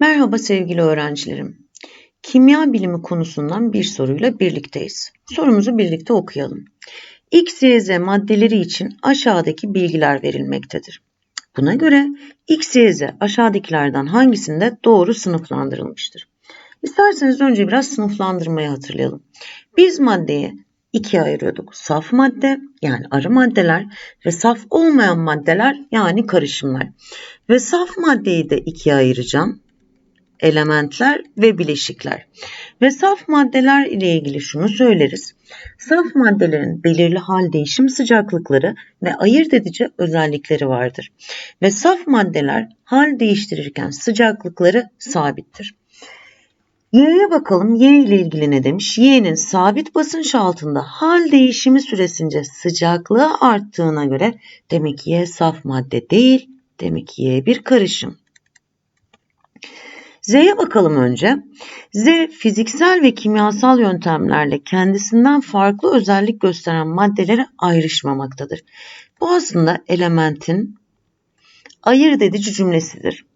Merhaba sevgili öğrencilerim. Kimya bilimi konusundan bir soruyla birlikteyiz. Sorumuzu birlikte okuyalım. X, Y, Z maddeleri için aşağıdaki bilgiler verilmektedir. Buna göre X, Y, Z aşağıdakilerden hangisinde doğru sınıflandırılmıştır? İsterseniz önce biraz sınıflandırmayı hatırlayalım. Biz maddeyi ikiye ayırıyorduk. Saf madde yani arı maddeler ve saf olmayan maddeler yani karışımlar. Ve saf maddeyi de ikiye ayıracağım elementler ve bileşikler. Ve saf maddeler ile ilgili şunu söyleriz. Saf maddelerin belirli hal değişim sıcaklıkları ve ayırt edici özellikleri vardır. Ve saf maddeler hal değiştirirken sıcaklıkları sabittir. Y'ye bakalım. Y ile ilgili ne demiş? Y'nin sabit basınç altında hal değişimi süresince sıcaklığı arttığına göre demek ki Y saf madde değil, demek ki Y bir karışım. Z'ye bakalım önce. Z fiziksel ve kimyasal yöntemlerle kendisinden farklı özellik gösteren maddelere ayrışmamaktadır. Bu aslında elementin ayırt edici cümlesidir.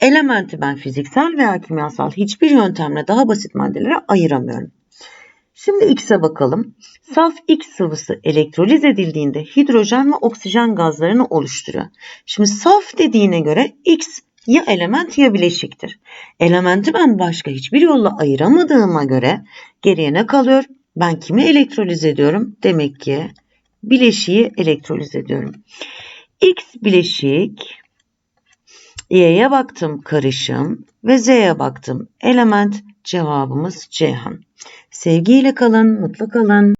Elementi ben fiziksel veya kimyasal hiçbir yöntemle daha basit maddelere ayıramıyorum. Şimdi X'e bakalım. Saf X sıvısı elektroliz edildiğinde hidrojen ve oksijen gazlarını oluşturuyor. Şimdi saf dediğine göre X ya element ya bileşiktir. Elementi ben başka hiçbir yolla ayıramadığıma göre geriye ne kalıyor? Ben kimi elektroliz ediyorum? Demek ki bileşiği elektroliz ediyorum. X bileşik, Y'ye baktım karışım ve Z'ye baktım element cevabımız Ceyhan. Sevgiyle kalın, mutlu kalın.